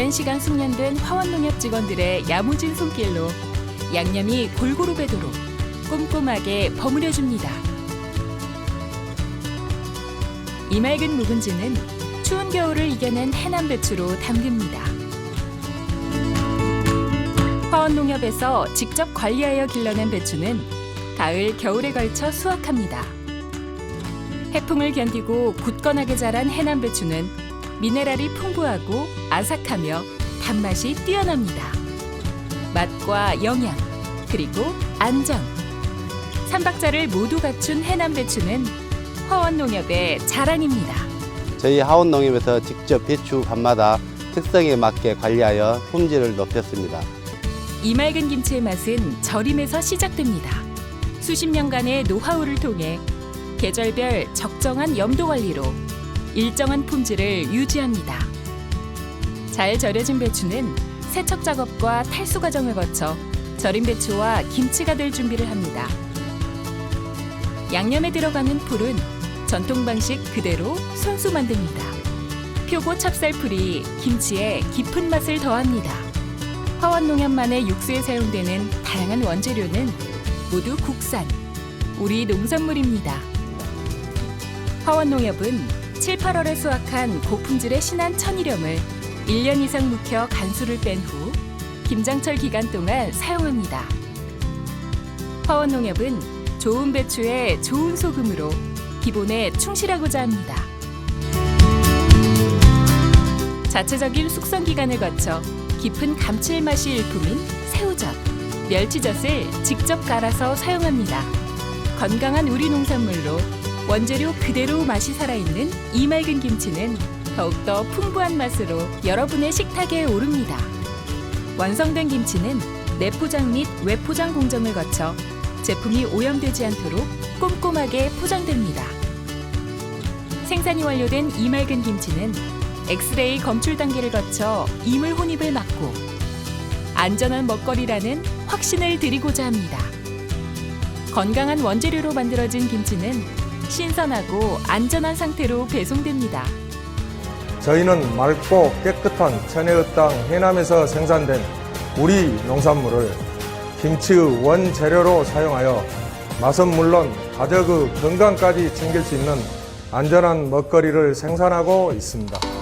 오랜 시간 숙련된 화원농협 직원들의 야무진 손길로 양념이 골고루 배도록 꼼꼼하게 버무려 줍니다. 이 맑은 묵은지는 추운 겨울을 이겨낸 해남 배추로 담깁니다. 화원농협에서 직접 관리하여 길러낸 배추는 가을, 겨울에 걸쳐 수확합니다. 해풍을 견디고 굳건하게 자란 해남 배추는 미네랄이 풍부하고 아삭하며 단맛이 뛰어납니다. 맛과 영양, 그리고 안전. 삼박자를 모두 갖춘 해남 배추는 화원 농협의 자랑입니다. 저희 하원 농협에서 직접 배추 밤마다 특성에 맞게 관리하여 품질을 높였습니다. 이 맑은 김치의 맛은 절임에서 시작됩니다. 수십 년간의 노하우를 통해 계절별 적정한 염도 관리로 일정한 품질을 유지합니다. 잘 절여진 배추는 세척 작업과 탈수 과정을 거쳐 절임 배추와 김치가 될 준비를 합니다. 양념에 들어가는 풀은 전통 방식 그대로 손수 만듭니다. 표고 찹쌀풀이 김치에 깊은 맛을 더합니다. 화원농협만의 육수에 사용되는 다양한 원재료는 모두 국산, 우리 농산물입니다. 화원농협은 7, 8월에 수확한 고품질의 신한 천일염을 1년 이상 묵혀 간수를 뺀 후 김장철 기간 동안 사용합니다. 화원농협은 좋은 배추에 좋은 소금으로 기본에 충실하고자 합니다. 자체적인 숙성 기간을 거쳐 깊은 감칠맛이 일품인 새우젓, 멸치젓을 직접 갈아서 사용합니다. 건강한 우리 농산물로 원재료 그대로 맛이 살아있는 이 맑은 김치는 더욱더 풍부한 맛으로 여러분의 식탁에 오릅니다. 완성된 김치는 내포장 및 외포장 공정을 거쳐 제품이 오염되지 않도록 꼼꼼하게 포장됩니다. 생산이 완료된 이 맑은 김치는 엑스레이 검출 단계를 거쳐 이물 혼입을 막고 안전한 먹거리라는 확신을 드리고자 합니다. 건강한 원재료로 만들어진 김치는 신선하고 안전한 상태로 배송됩니다. 저희는 맑고 깨끗한 천혜의 땅 해남에서 생산된 우리 농산물을 김치의 원재료로 사용하여 맛은 물론 가족의 건강까지 챙길 수 있는 안전한 먹거리를 생산하고 있습니다.